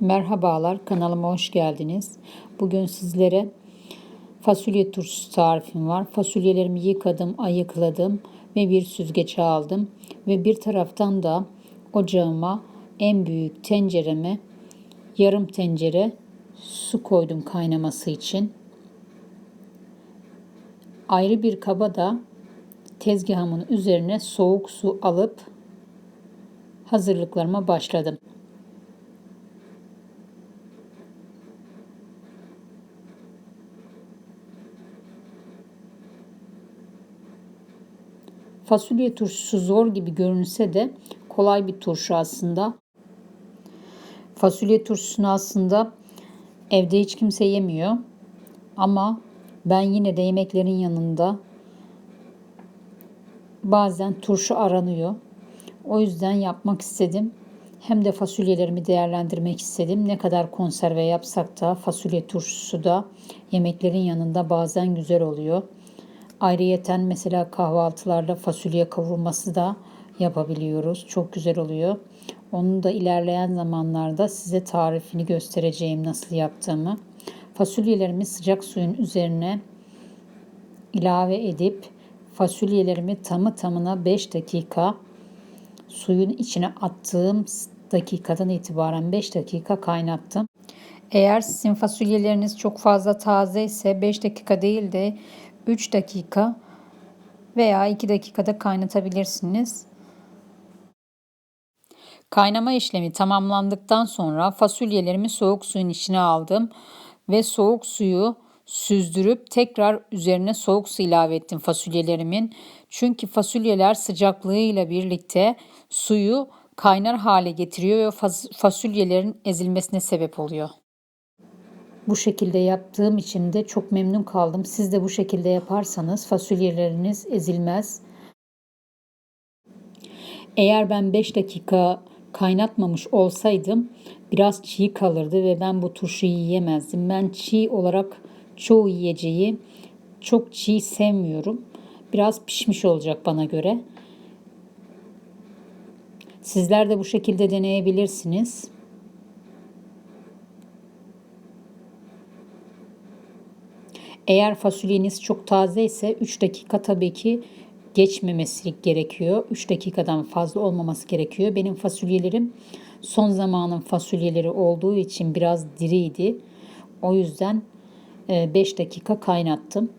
Merhabalar, kanalıma hoş geldiniz. Bugün sizlere fasulye turşusu tarifim var. Fasulyelerimi yıkadım, ayıkladım ve bir süzgece aldım. Ve bir taraftan da ocağıma en büyük tencereme yarım tencere su koydum kaynaması için. Ayrı bir kaba da tezgahımın üzerine soğuk su alıp hazırlıklarıma başladım. Fasulye turşusu zor gibi görünse de kolay bir turşu aslında. Fasulye turşusunu aslında evde hiç kimse yemiyor. Ama ben yine de yemeklerin yanında bazen turşu aranıyor. O yüzden yapmak istedim. Hem de fasulyelerimi değerlendirmek istedim. Ne kadar konserve yapsak da fasulye turşusu da yemeklerin yanında bazen güzel oluyor. Ayrıyeten mesela kahvaltılarda fasulye kavurması da yapabiliyoruz. Çok güzel oluyor. Onu da ilerleyen zamanlarda size tarifini göstereceğim nasıl yaptığımı. Fasulyelerimi sıcak suyun üzerine ilave edip fasulyelerimi tamı tamına 5 dakika suyun içine attığım dakikadan itibaren 5 dakika kaynattım. Eğer sizin fasulyeleriniz çok fazla taze ise 5 dakika değil de 3 dakika veya 2 dakikada kaynatabilirsiniz. Kaynama işlemi tamamlandıktan sonra fasulyelerimi soğuk suyun içine aldım ve soğuk suyu süzdürüp tekrar üzerine soğuk su ilave ettim fasulyelerimin. Çünkü fasulyeler sıcaklığıyla birlikte suyu kaynar hale getiriyor ve fasulyelerin ezilmesine sebep oluyor. Bu şekilde yaptığım için de çok memnun kaldım. Siz de bu şekilde yaparsanız fasulyeleriniz ezilmez. Eğer ben 5 dakika kaynatmamış olsaydım biraz çiğ kalırdı ve ben bu turşuyu yiyemezdim. Ben çiğ olarak çoğu yiyeceği çok çiğ sevmiyorum. Biraz pişmiş olacak bana göre. Sizler de bu şekilde deneyebilirsiniz. Eğer fasulyeniz çok taze ise 3 dakika tabii ki geçmemesi gerekiyor. 3 dakikadan fazla olmaması gerekiyor. Benim fasulyelerim son zamanın fasulyeleri olduğu için biraz diriydi. O yüzden 5 e, dakika kaynattım.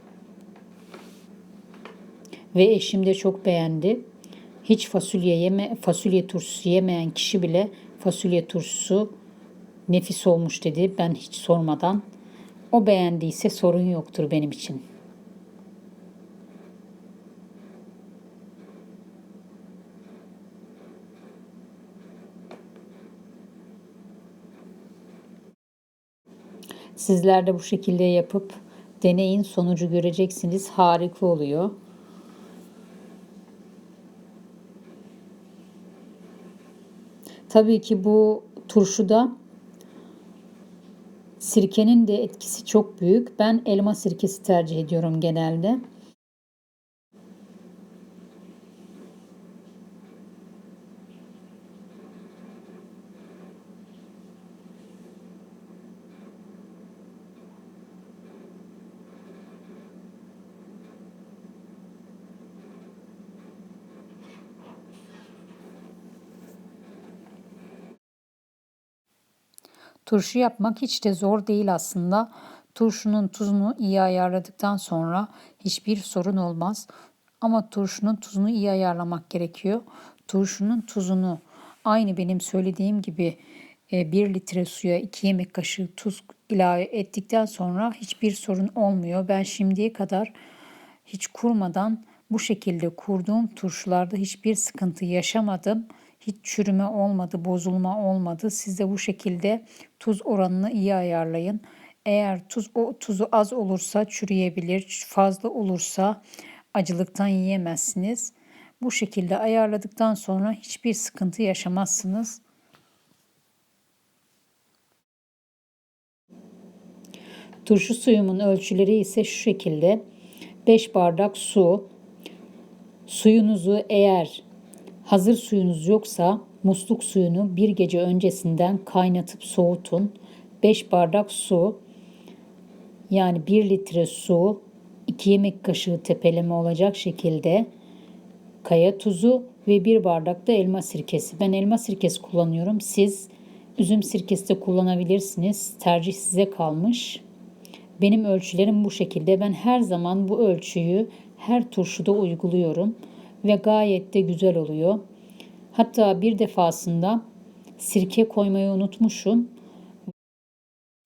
Ve eşim de çok beğendi. Hiç fasulye yeme, fasulye turşusu yemeyen kişi bile fasulye turşusu nefis olmuş dedi. Ben hiç sormadan. O beğendiyse sorun yoktur benim için. Sizler de bu şekilde yapıp deneyin sonucu göreceksiniz. Harika oluyor. Tabii ki bu turşuda Sirkenin de etkisi çok büyük. Ben elma sirkesi tercih ediyorum genelde. Turşu yapmak hiç de zor değil aslında. Turşunun tuzunu iyi ayarladıktan sonra hiçbir sorun olmaz. Ama turşunun tuzunu iyi ayarlamak gerekiyor. Turşunun tuzunu aynı benim söylediğim gibi 1 e, litre suya 2 yemek kaşığı tuz ilave ettikten sonra hiçbir sorun olmuyor. Ben şimdiye kadar hiç kurmadan bu şekilde kurduğum turşularda hiçbir sıkıntı yaşamadım. Hiç çürüme olmadı, bozulma olmadı. Siz de bu şekilde tuz oranını iyi ayarlayın. Eğer tuz o tuzu az olursa çürüyebilir, fazla olursa acılıktan yiyemezsiniz. Bu şekilde ayarladıktan sonra hiçbir sıkıntı yaşamazsınız. Turşu suyumun ölçüleri ise şu şekilde. 5 bardak su. Suyunuzu eğer hazır suyunuz yoksa Musluk suyunu bir gece öncesinden kaynatıp soğutun. 5 bardak su yani 1 litre su 2 yemek kaşığı tepeleme olacak şekilde kaya tuzu ve 1 bardak da elma sirkesi. Ben elma sirkesi kullanıyorum. Siz üzüm sirkesi de kullanabilirsiniz. Tercih size kalmış. Benim ölçülerim bu şekilde. Ben her zaman bu ölçüyü her turşuda uyguluyorum ve gayet de güzel oluyor. Hatta bir defasında sirke koymayı unutmuşum.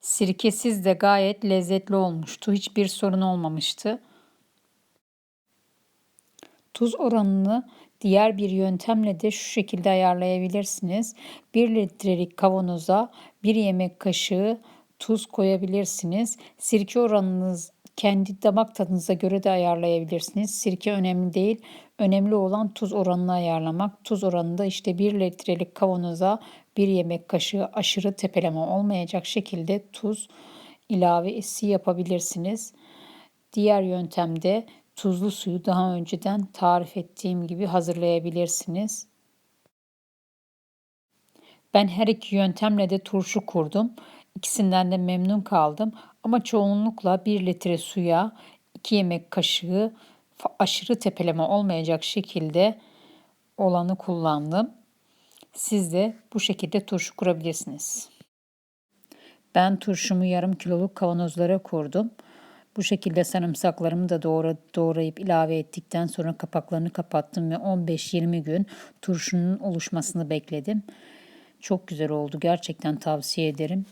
Sirkesiz de gayet lezzetli olmuştu. Hiçbir sorun olmamıştı. Tuz oranını diğer bir yöntemle de şu şekilde ayarlayabilirsiniz. 1 litrelik kavanoza 1 yemek kaşığı tuz koyabilirsiniz. Sirke oranınız kendi damak tadınıza göre de ayarlayabilirsiniz. Sirke önemli değil. Önemli olan tuz oranını ayarlamak. Tuz oranında işte 1 litrelik kavanoza 1 yemek kaşığı aşırı tepeleme olmayacak şekilde tuz ilavesi yapabilirsiniz. Diğer yöntemde tuzlu suyu daha önceden tarif ettiğim gibi hazırlayabilirsiniz. Ben her iki yöntemle de turşu kurdum. İkisinden de memnun kaldım. Ama çoğunlukla 1 litre suya 2 yemek kaşığı aşırı tepeleme olmayacak şekilde olanı kullandım. Siz de bu şekilde turşu kurabilirsiniz. Ben turşumu yarım kiloluk kavanozlara kurdum. Bu şekilde sarımsaklarımı da doğra, doğrayıp ilave ettikten sonra kapaklarını kapattım ve 15-20 gün turşunun oluşmasını bekledim. Çok güzel oldu. Gerçekten tavsiye ederim.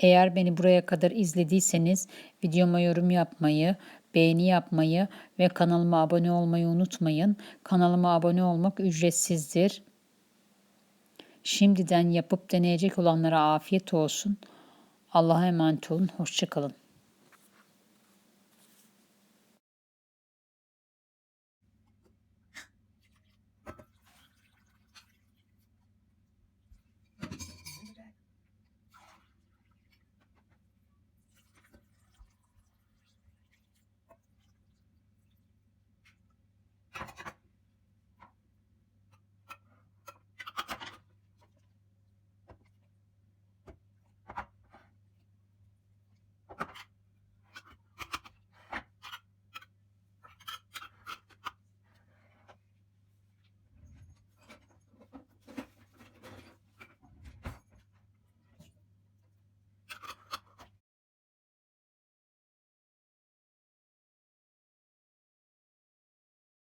Eğer beni buraya kadar izlediyseniz videoma yorum yapmayı, beğeni yapmayı ve kanalıma abone olmayı unutmayın. Kanalıma abone olmak ücretsizdir. Şimdiden yapıp deneyecek olanlara afiyet olsun. Allah'a emanet olun. Hoşçakalın.